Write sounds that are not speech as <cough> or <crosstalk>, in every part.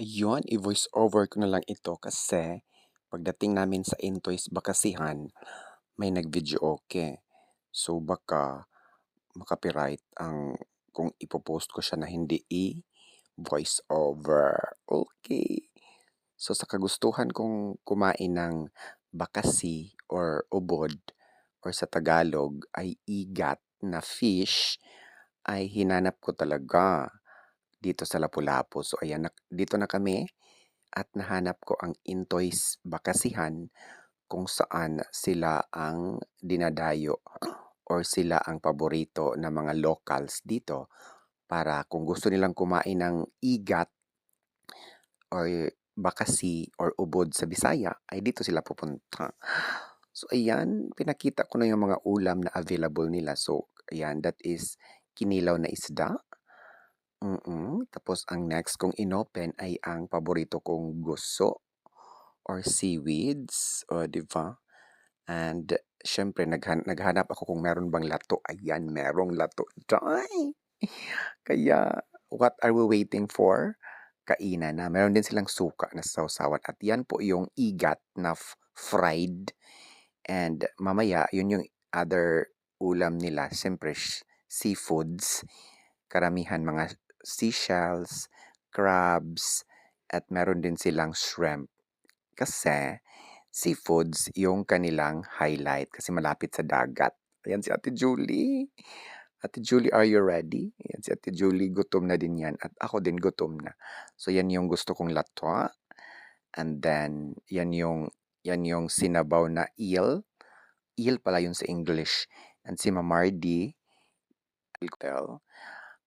Ayun, i-voice over ko na lang ito kasi pagdating namin sa Intoy's Bakasihan, may nag-videoke. So baka makapiright ang kung ipo-post ko siya na hindi i-voice over. Okay. So sa kagustuhan kong kumain ng bakasi or ubod or sa Tagalog ay igat na fish ay hinanap ko talaga dito sa Lapu-Lapu. So ayan, dito na kami at nahanap ko ang Intoy's Bakasihan kung saan sila ang dinadayo or sila ang paborito ng mga locals dito para kung gusto nilang kumain ng igat or bakasi or ubod sa Bisaya ay dito sila pupunta. So ayan, pinakita ko na yung mga ulam na available nila. So ayan, that is kinilaw na isda. Mm. Tapos ang next kong inopen ay ang paborito kong guso or seaweeds, o 'di ba? And syempre naghan naghanap ako kung meron bang lato. Ayan, merong lato. Day! Kaya what are we waiting for? Kainan na. Meron din silang suka na sawsawan at yan po yung igat na fried. And mamaya, yun yung other ulam nila. Siyempre, seafoods. Karamihan mga seashells, crabs, at meron din silang shrimp. Kasi seafoods yung kanilang highlight kasi malapit sa dagat. Ayan si Ate Julie. Ate Julie, are you ready? Ayan si Ate Julie, gutom na din yan. At ako din gutom na. So yan yung gusto kong latwa. And then, yan yung, yan yung sinabaw na eel. Eel pala yun sa English. And si Mamardi, tell.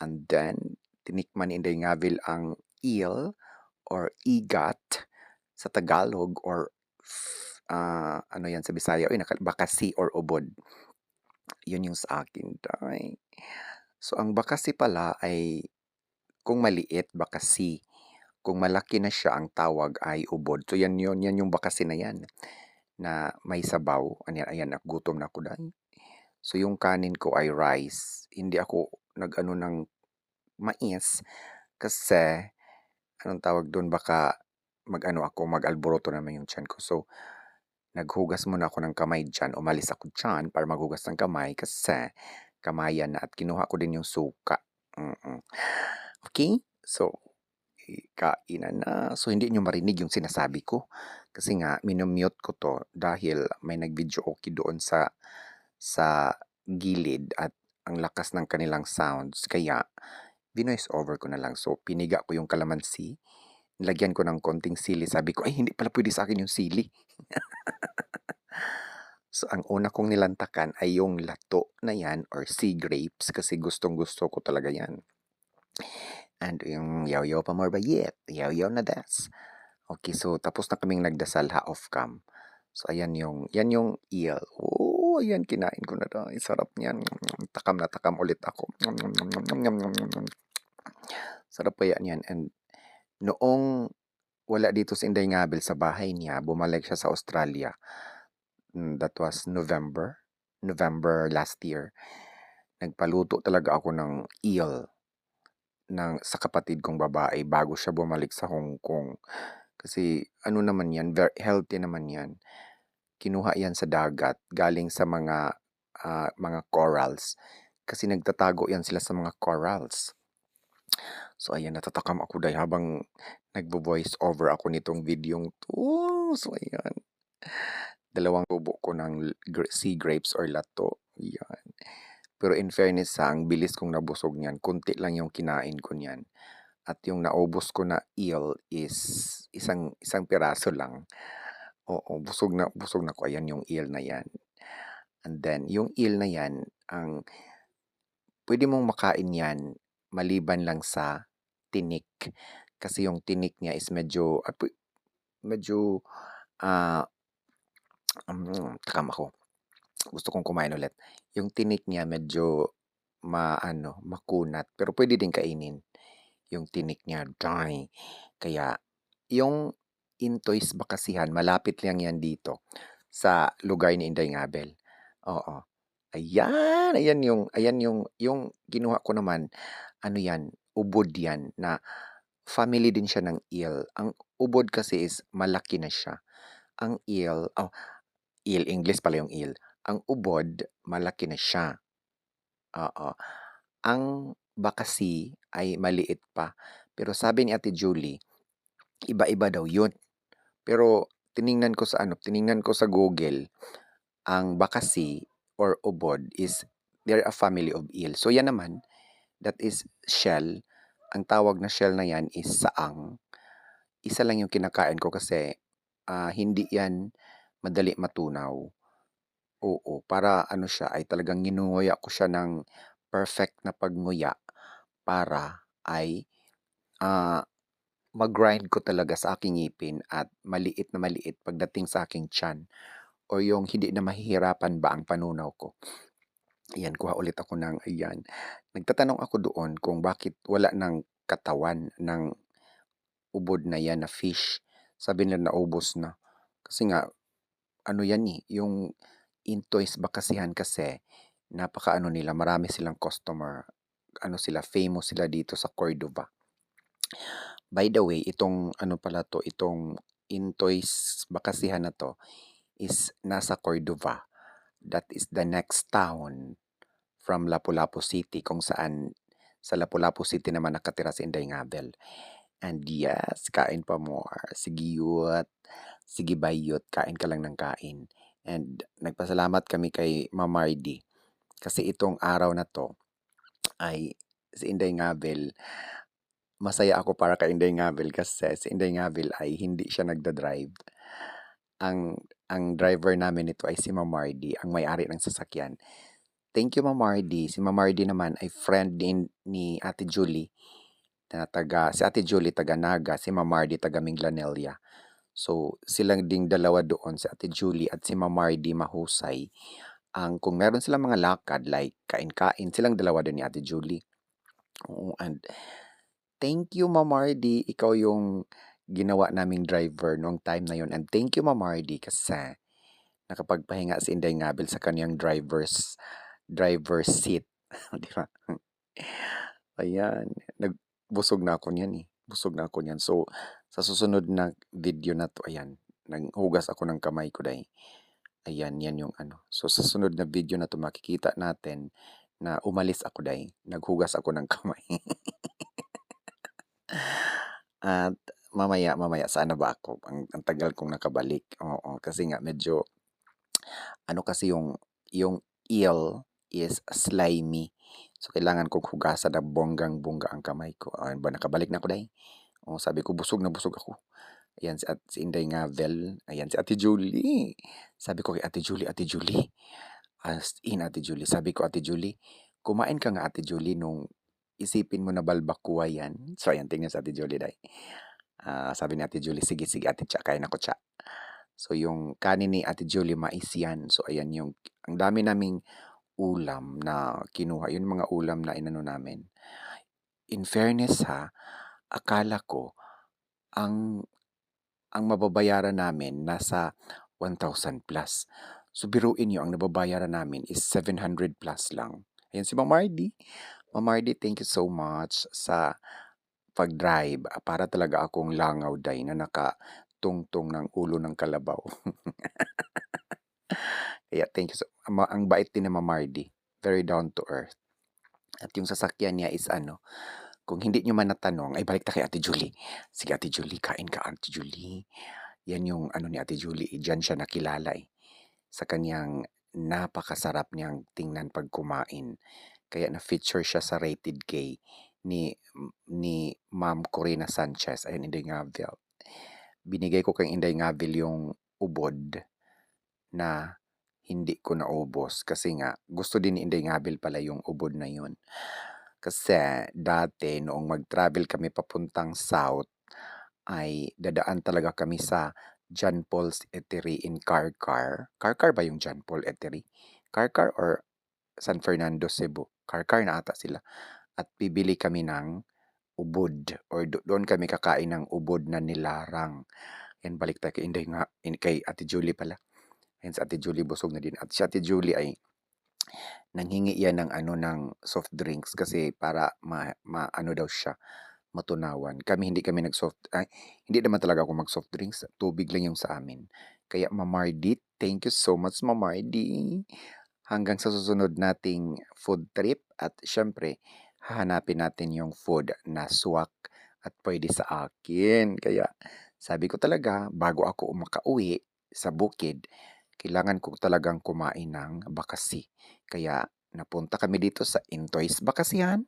And then, tinikman ni Inday Ngavil ang eel or igat sa Tagalog or ah, ano yan sa Bisaya, naka- bakasi or ubod. Yun yung sa akin, day. So, ang bakasi pala ay kung maliit, bakasi. Kung malaki na siya, ang tawag ay ubod. So, yan yun, yan yung bakasi na yan na may sabaw. Ayan, ayan, gutom na ako dahil. So, yung kanin ko ay rice. Hindi ako nag-ano ng mais kasi anong tawag doon baka mag-ano ako, mag-alboroto naman yung tiyan ko. So, naghugas muna ako ng kamay dyan. Umalis ako dyan para maghugas ng kamay kasi kamayan na at kinuha ko din yung suka. Mm-mm. Okay? So, kainan na. So, hindi nyo marinig yung sinasabi ko. Kasi nga, minumute ko to dahil may nag-video okay doon sa sa gilid at ang lakas ng kanilang sounds. Kaya, binoise over ko na lang. So, piniga ko yung kalamansi. Nilagyan ko ng konting sili. Sabi ko, ay, hindi pala pwede sa akin yung sili. <laughs> so, ang una kong nilantakan ay yung lato na yan or sea grapes kasi gustong gusto ko talaga yan. And yung yaw-yaw pa more ba? Yet, yaw-yaw na das. Okay, so tapos na kaming nagdasal ha off cam. So ayan yung, yan yung eel. Oh, ayan kinain ko na daw. Sarap niyan. Takam na takam ulit ako. Sarap pa yan yan. And noong wala dito si Inday Ngabel sa bahay niya, bumalik siya sa Australia. Mm, That was November. November last year. Nagpaluto talaga ako ng eel ng, sa kapatid kong babae bago siya bumalik sa Hong Kong. Kasi ano naman yan, very healthy naman yan. Kinuha yan sa dagat, galing sa mga ah, mga corals. Kasi nagtatago yan sila sa mga corals. So ayan, natatakam ako dahil habang nagvo-voice over ako nitong videong to. So ayan. Dalawang tubo ko ng sea grapes or lato. Yan. Pero in fairness sa ang bilis kong nabusog niyan. Kunti lang yung kinain ko niyan. At yung naubos ko na eel is isang isang piraso lang. Oo, busog na busog na ko. Ayan yung eel na yan. And then, yung eel na yan, ang pwede mong makain yan maliban lang sa tinik. Kasi yung tinik niya is medyo, medyo, ah, um, takam ako. Gusto kong kumain ulit. Yung tinik niya medyo maano, makunat. Pero pwede din kainin. Yung tinik niya, dry. Kaya, yung Intoy's Bakasihan, malapit lang yan dito sa lugar ni Inday Ngabel. Oo. Ayan, ayan yung, ayan yung, yung kinuha ko naman, ano yan, ubod yan na family din siya ng eel. Ang ubod kasi is malaki na siya. Ang eel, oh, eel, English pala yung eel. Ang ubod, malaki na siya. Oo. Ang bakasi ay maliit pa. Pero sabi ni Ate Julie, iba-iba daw yun. Pero tiningnan ko sa ano, tiningnan ko sa Google, ang bakasi or ubod is they're a family of eel. So yan naman, that is shell. Ang tawag na shell na yan is saang. Isa lang yung kinakain ko kasi ah, hindi yan madali matunaw. Oo, para ano siya ay talagang nginunguya ko siya ng perfect na pagnguya para ay ah, mag-grind ko talaga sa aking ngipin at maliit na maliit pagdating sa aking tiyan o yung hindi na mahihirapan ba ang panunaw ko. Ayan, kuha ulit ako ng ayan. Nagtatanong ako doon kung bakit wala ng katawan ng ubod na yan na fish. Sabi nila naubos na. Kasi nga, ano yan eh, yung Intoys Bakasihan kasi, napaka ano nila, marami silang customer. Ano sila, famous sila dito sa Cordova. By the way, itong ano pala to, itong Intoys Bakasihan na to is nasa Cordova. That is the next town from Lapu-Lapu City kung saan sa Lapu-Lapu City naman nakatira si Inday Ngabel. And yes, kain pa more. Sige yut. Sige bayot. Kain ka lang ng kain. And nagpasalamat kami kay Ma'am Mardy. Kasi itong araw na to ay si Inday Ngabel masaya ako para kay Inday Ngabel kasi si Inday Ngabel ay hindi siya nagda-drive. Ang ang driver namin nito ay si Ma'am Mardy, ang may-ari ng sasakyan. Thank you Ma'am Mardy. Si Ma'am Mardy naman ay friend din ni Ate Julie na taga si Ate Julie taga Naga, si Ma'am Mardy taga Minglanilla. So silang ding dalawa doon si Ate Julie at si Ma'am Mardy mahusay. Ang kung meron silang mga lakad like kain-kain, silang dalawa din ni Ate Julie. Oo, and thank you Ma'am Mardy, ikaw yung ginawa naming driver noong time na yon. And thank you Ma'am Mardy kasi nakapagpahinga si Inday Ngabel sa kanyang driver's driver's seat. <laughs> Di ba? <laughs> Ayan. Nagbusog na ako niyan eh. Busog na ako niyan. So, sa susunod na video na to, ayan, naghugas ako ng kamay ko dahil. Ayan, yan yung ano. So, sa sunod na video na to, makikita natin na umalis ako dahil. Naghugas ako ng <laughs> kamay. At mamaya, mamaya, saan na ba ako? Ang, ang tagal kong nakabalik. Oo, kasi nga medyo, ano kasi yung, yung eel is slimy. So, kailangan kong hugasan na bonggang-bongga ang kamay ko. Ayan ba, nakabalik na ako dahil. Oh, sabi ko, busog na busog ako. Ayan si, at, si Inday Ngavel. Ayan si Ate Julie. Sabi ko kay Ate Julie, Ate Julie. As in Ate Julie. Sabi ko, Ate Julie, kumain ka nga Ate Julie nung isipin mo na balbakuwa yan. So, ayan, tingnan si Ate Julie dahil. Ah, sabi ni Ate Julie, sige, sige, Ate Cha, kain ako, Cha. So, yung kanin ni Ate Julie, mais yan. So, ayan yung, ang dami naming ulam na kinuha. Yun mga ulam na inano namin. In fairness ha, akala ko, ang, ang mababayaran namin nasa 1,000 plus. So, biruin nyo, ang nababayaran namin is 700 plus lang. Ayan si Ma'am Mardy. Ma'am Mardy, thank you so much sa pag-drive ah, para talaga akong langaw day na nakatungtong ng ulo ng kalabaw. <laughs> Kaya thank you so ang bait din ni Ma'am Mardy. Very down to earth. At yung sasakyan niya is ano, kung hindi nyo man natanong, ay balik ta kay Ate Julie. Sige Ate Julie, kain ka Ate Julie. Yan yung ano ni Ate Julie, eh, dyan siya nakilala eh. Sa kanyang napakasarap niyang tingnan pag kumain. Kaya na-feature siya sa Rated K ni ni Ma'am Corina Sanchez. Ayun, Inday Ngavil. Binigay ko kay Inday Ngavil yung ubod na hindi ko naubos kasi nga gusto din ni Inday Ngabel pala yung ubod na yun. Kasi dati noong mag-travel kami papuntang south ay dadaan talaga kami sa John Paul's Eatery in Carcar. Carcar ba yung John Paul Eatery? Carcar or San Fernando, Cebu? Carcar na ata sila. At bibili kami ng ubod or do- doon kami kakain ng ubod na nilarang. Yan, balik tayo kay Inday nga, in- kay Ate Julie pala. Yan si Ate Julie busog na din. At si Ate Julie ay nanghingi yan ng ano ng soft drinks kasi para ma, ma ano daw siya matunawan. Kami hindi kami nag-soft ay hindi naman talaga ako mag-soft drinks, tubig lang yung sa amin. Kaya Ma'am Mardy, thank you so much Ma'am Mardy. Hanggang sa susunod nating food trip at siyempre hahanapin natin yung food na swak at puwede sa akin. Kaya sabi ko talaga bago ako makauwi sa bukid, kailangan ko talagang kumain ng bakasi. Kaya napunta kami dito sa Intoy's Bakasihan.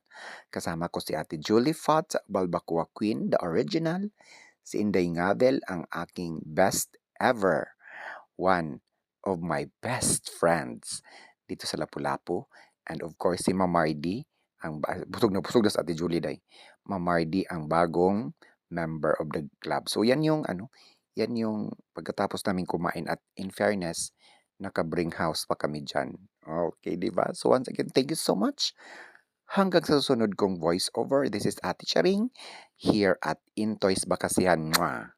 Kasama ko si Ate Julie Fat Balbacoa Queen, the original. Si Inday Ngabel, ang aking best ever. One of my best friends dito sa Lapu-Lapu. And of course, si Ma'am Mardy, ang busog na busog na si Ate Julie day. Ma'am Mardy ang bagong member of the club. So yan yung ano, yan yung pagkatapos naming kumain at in fairness, naka-bring house pa kami diyan. Okey, 'di ba? So once again, thank you so much. Hanggang sa susunod kong voice over, this is Ate Charing here at Intoy's Bakasihan. Mwah!